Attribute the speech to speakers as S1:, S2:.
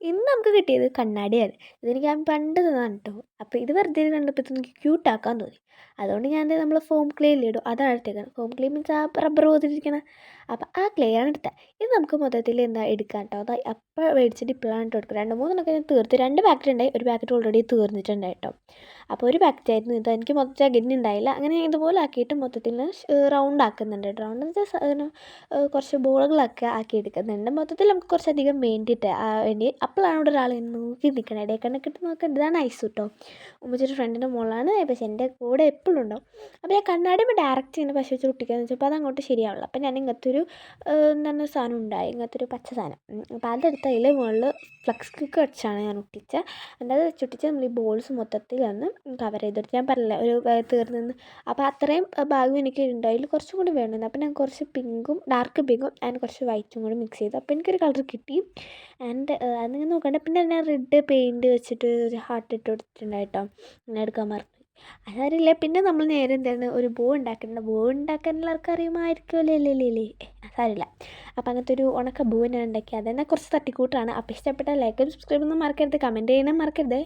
S1: ഇന്ന് നമുക്ക് കിട്ടിയത് കണ്ണാടിയാണ്. ഇതെനിക്ക് ഞാൻ പണ്ട് തന്നാണ് കേട്ടോ അപ്പോൾ ഇത് വെറുതെ കണ്ടപ്പോൾ എനിക്ക് ക്യൂട്ടാക്കാൻ തോന്നി. അതുകൊണ്ട് ഞാൻ നമ്മൾ ഫോം ക്ലേയിൽ ഇടും. അതാണ് എടുത്തേക്കുന്നത് ഫോം ക്ലേ മീൻസ് ആ റബ്ബർ പോതിരിക്കണം അപ്പോൾ ആ ക്ലേ ആണ് എടുത്തത് ഇത് നമുക്ക് മൊത്തത്തിൽ എന്താ എടുക്കാം കേട്ടോ അത് അപ്പോൾ മേടിച്ചിട്ട് ഇപ്പോഴാണ് കേട്ടോ എടുക്കുക രണ്ട് മൂന്നെണ്ണമൊക്കെ ഞാൻ തീർത്ത്. രണ്ട് പാക്കറ്റ് ഉണ്ടായി ഒരു പാക്കറ്റ് ഓൾറെഡി തീർന്നിട്ടുണ്ട് കേട്ടോ അപ്പോൾ ഒരു പാക്കറ്റ് ആയിരുന്നു. ഇത് എനിക്ക് മൊത്തം ഉണ്ടായില്ല അങ്ങനെ ഇതുപോലെ ആക്കിയിട്ട് മൊത്തത്തിൽ റൗണ്ട് ആക്കുന്നുണ്ട് റൗണ്ട് എന്ന് വെച്ചാൽ കുറച്ച് ബോളുകളൊക്കെ ആക്കി എടുക്കുന്നുണ്ട്. മൊത്തത്തിൽ നമുക്ക് കുറച്ചധികം വേണ്ടിയിട്ട് വേണ്ടി അപ്പോഴാണ് ഇവിടെ ഒരാൾ നോക്കി നിൽക്കണത് ഇടയിൽ കണ്ണൊക്കെ നോക്കാൻ ഇതാണ് ഐസ് കേട്ടോ. ഉമ്മച്ചൊരു ഫ്രണ്ടിന്റെ മോളാണ്. പക്ഷേ എന്റെ കൂടെ എപ്പോഴും ഉണ്ടാവും. അപ്പോൾ ഞാൻ കണ്ണാടി ഡയറക്റ്റ് ചെയ്യുന്ന. പശു വെച്ച് കുട്ടിക്കാന്ന് വെച്ചപ്പോൾ അത് അങ്ങോട്ട് ശരിയാവില്ല. അപ്പോൾ ഞാൻ ഇങ്ങനത്തെ ഒരു എന്താണ് സാധനം ഉണ്ടായി. ഇങ്ങനത്തെ ഒരു പച്ച സാധനം. അപ്പോൾ അതെടുത്ത് അതിൽ മുകളിൽ ഫ്ലക്സ് ക്ലിക്ക് വെച്ചാണ് ഞാൻ ഒട്ടിച്ചത് എന്താ അത് വെച്ചൊട്ടിച്ച് നമ്മൾ ഈ ബോൾസ് മൊത്തത്തിൽ ഒന്ന് കവർ ചെയ്തെടുത്ത് ഞാൻ പറഞ്ഞില്ലേ ഒരു തീർന്നെന്ന് അപ്പോൾ അത്രയും ഭാഗം എനിക്ക് ഉണ്ട്. അതിൽ കുറച്ചും കൂടി വേണമെന്ന് അപ്പോൾ ഞാൻ കുറച്ച് പിങ്കും ഡാർക്ക് പിങ്കും ആൻഡ് കുറച്ച് വൈറ്റും കൂടി മിക്സ് ചെയ്തു. അപ്പോൾ എനിക്കൊരു കളർ കിട്ടി. ആൻഡ് അത് ഞാൻ നോക്കണ്ട. പിന്നെ ഞാൻ റെഡ് പെയിന്റ് വെച്ചിട്ട് ഒരു ഹാർട്ട് ഇട്ട് കൊടുത്തിട്ടുണ്ടായിട്ടോ. ഞാൻ എടുക്കാൻ മറന്നു അതറിയില്ല? പിന്നെ നമ്മൾ നേരെ എന്താണ് ഒരു ബോ ഉണ്ടാക്കുന്നുണ്ട് ബോ ഉണ്ടാക്കാൻ എല്ലാവർക്കും അറിയുമായിരിക്കുമല്ലോ. അല്ലേ അല്ലേ സാരില്ല അപ്പോൾ അങ്ങനത്തെ ഒരു ഉണക്ക ബോ ഞാൻ ഉണ്ടാക്കി അതെന്നെ കുറച്ച് തട്ടിക്കൂട്ടാണ്. അപ്പോൾ ഇഷ്ടപ്പെട്ട ലൈക്കും സബ്സ്ക്രൈബ് ഒന്നും മറക്കരുത്. കമന്റ് ചെയ്യാനും മറക്കരുത്.